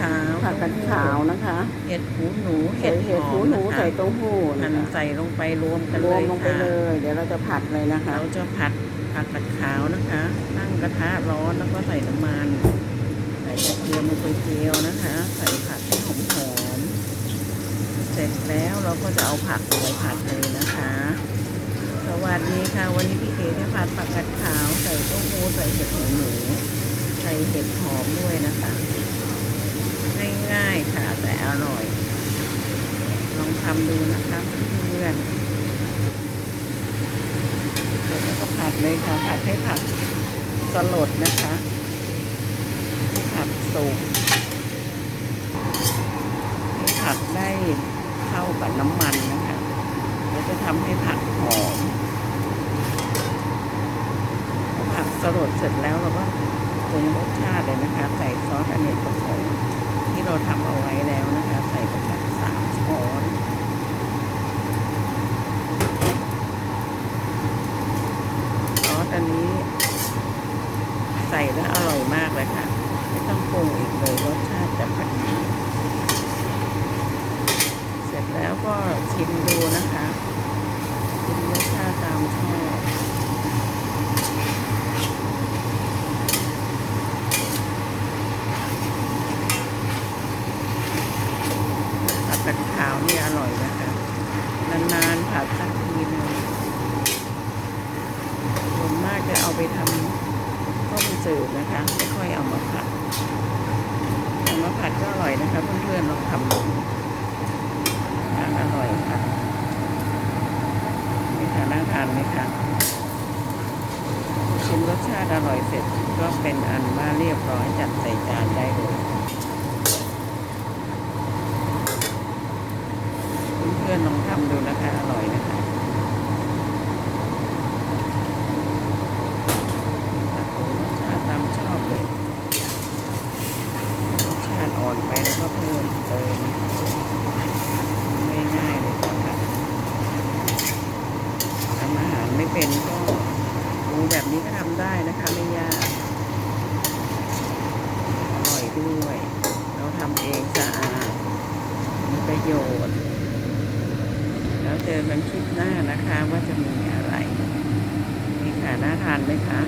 ขาวผักกัดขาวนะคะ เห็ดหูหนูเห็ดเห็ดหูหนูใส่เต้าหู้หั่นะนคะใส่ลงไปรวมกันรเลวมยลงไปค่ะเลย เดี๋ยวเราจะผัดเลยนะคะ เราจะผัดผักกัดขาวนะคะ ตั้งกระทะร้อนแล้วก็ใส่น้ำมันใส่กระเทียมลงไปเจียวนะคะ ใส่ผักให้หอมหอมๆเสร็จแล้วเราก็จะเอาผักลงไปผัดเลยนะคะ สวัสดีค่ะ วันนี้พี่เก๋ได้ผัดผักกัดขาวใส่เต้าหู้ใส่เห็ดหูหนู ใส่เห็ดหอมด้วยนะคะง่ายๆค่ะ แต่อร่อย ลอง ทำดูนะคะเพื่อนแล้วก็ผัดเลยค่ะผัดให้ผักสลดนะคะให้ผักสุกให้ผักได้เข้ากับน้ำมันนะคะแล้วจะทำให้ผักหอมผักสลดเสร็จแล้วเราก็ปรุงรสชาติเลยนะคะ ใส่ซอสอเนกประสงค์ที่เราทำเอาไว้แล้วนะคะ ใส่ไปสักสามช้อน ซอสอันนี้ ใส่แล้วอร่อยมากเลยค่ะ ไม่ต้องปรุงอีกเลยรสชาติจะพอดีเสร็จแล้วก็ชิมดูนะคะชิมรสชาติตามชอบผัดกระขาวนี่อร่อยนะคะ นานๆผัดสักทีนึงส่วนมากจะเอาไปทำ ต้มจืดนะคะไม่ค่อยเอามาผัดเอามาผัดก็อร่อยนะคะเพื่อนๆลองทำดูทานอร่อยค่ะนี่ค่ะน่าทานไหมคะชิมรสชาติอร่อยเสร็จก็เป็นอันว่าเรียบร้อยจัดใส่จานได้เลยเพื่อนๆลองทำดูนะคะอร่อยนะคะ ตัดปรุงรสชาติตามชอบเลยรสชาติอ่อนไปแล้วก็เพิ่มเติมง่ายๆเลยค่ะทำอาหารไม่ เป็นก็ดูแบบนี้ก็ทำได้นะคะไม่ยาก อร่อยด้วย เราทำเองสะอาดมีประโยชน์ แล้วเจอกันคลิปหน้านะคะว่าจะมีอะไรนี่ค่ะน่าทานไหมคะ